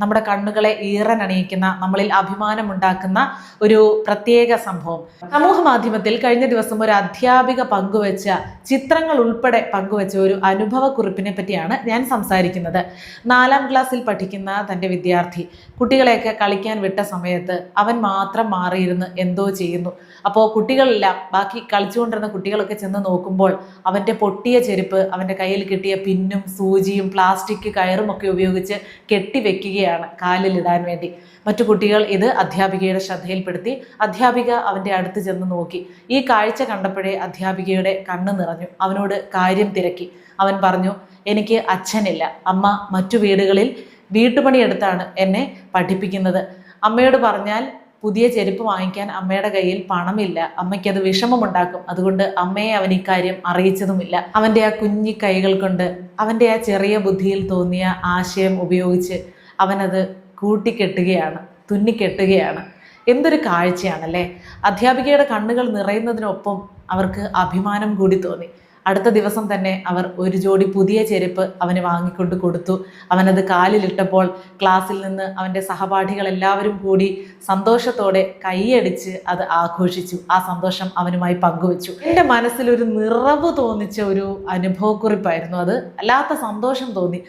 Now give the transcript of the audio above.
നമ്മുടെ കണ്ണുകളെ ഈറനണിയിക്കുന്ന നമ്മളിൽ അഭിമാനമുണ്ടാക്കുന്ന ഒരു പ്രത്യേക സംഭവം. സമൂഹ മാധ്യമത്തിൽ കഴിഞ്ഞ ദിവസം ഒരു അധ്യാപിക പങ്കുവച്ച ചിത്രങ്ങൾ ഉൾപ്പെടെ പങ്കുവച്ച ഒരു അനുഭവക്കുറിപ്പിനെ പറ്റിയാണ് ഞാൻ സംസാരിക്കുന്നത്. നാലാം ക്ലാസ്സിൽ പഠിക്കുന്ന തന്റെ വിദ്യാർത്ഥി കുട്ടികളെയൊക്കെ കളിക്കാൻ വിട്ട സമയത്ത് അവൻ മാത്രം മാറിയിരുന്ന് എന്തോ ചെയ്യുന്നു. അപ്പോൾ കുട്ടികളെല്ലാം ബാക്കി കളിച്ചുകൊണ്ടിരുന്ന കുട്ടികളൊക്കെ ചെന്ന് നോക്കുമ്പോൾ അവന്റെ പൊട്ടിയ ചെരുപ്പ് അവന്റെ കയ്യിൽ കിട്ടിയ പിന്നും സൂചിയും പ്ലാസ്റ്റിക് കയറും ഒക്കെ ഉപയോഗിച്ച് കെട്ടിവെക്കുകയാണ്. കാലിലിടാൻ വേണ്ടി. മറ്റു കുട്ടികൾ ഇത് അധ്യാപികയുടെ ശ്രദ്ധയിൽപ്പെടുത്തി അധ്യാപിക അവന്റെ അടുത്ത് ചെന്ന് നോക്കി. ഈ കാഴ്ച കണ്ടപ്പോഴേ അധ്യാപികയുടെ കണ്ണ് നിറഞ്ഞു. അവനോട് കാര്യം തിരക്കി. അവൻ പറഞ്ഞു എനിക്ക് അച്ഛനില്ല. അമ്മ മറ്റു വീടുകളിൽ വീട്ടുപണിയെടുത്താണ് എന്നെ പഠിപ്പിക്കുന്നത്. അമ്മയോട് പറഞ്ഞാൽ പുതിയ ചെരുപ്പ് വാങ്ങിക്കാൻ അമ്മയുടെ കയ്യിൽ പണമില്ല. അമ്മയ്ക്ക് അത് വിഷമമുണ്ടാക്കും. അതുകൊണ്ട് അമ്മയെ അവൻ ഇക്കാര്യം അറിയിച്ചതുമില്ല. അവന്റെ ആ കുഞ്ഞി കൈകൾ കൊണ്ട് അവന്റെ ആ ചെറിയ ബുദ്ധിയിൽ തോന്നിയ ആശയം ഉപയോഗിച്ച് അവനത് കൂട്ടിക്കെട്ടുകയാണ് തുന്നിക്കെട്ടുകയാണ്. എന്തൊരു കാഴ്ചയാണല്ലേ? അധ്യാപികയുടെ കണ്ണുകൾ നിറയുന്നതിനൊപ്പം അവർക്ക് അഭിമാനം കൂടി തോന്നി. അടുത്ത ദിവസം തന്നെ അവർ ഒരു ജോഡി പുതിയ ചെരുപ്പ് അവന് വാങ്ങിക്കൊണ്ട് കൊടുത്തു. അവനത് കാലിലിട്ടപ്പോൾ ക്ലാസ്സിൽ നിന്ന് അവന്റെ സഹപാഠികൾ എല്ലാവരും കൂടി സന്തോഷത്തോടെ കൈയടിച്ച് അത് ആഘോഷിച്ചു. ആ സന്തോഷം അവനുമായി പങ്കുവച്ചു. എന്റെ മനസ്സിൽ ഒരു നിറവ് തോന്നിച്ച ഒരു അനുഭവക്കുറിപ്പായിരുന്നു അത്. അല്ലാത്ത സന്തോഷം തോന്നി.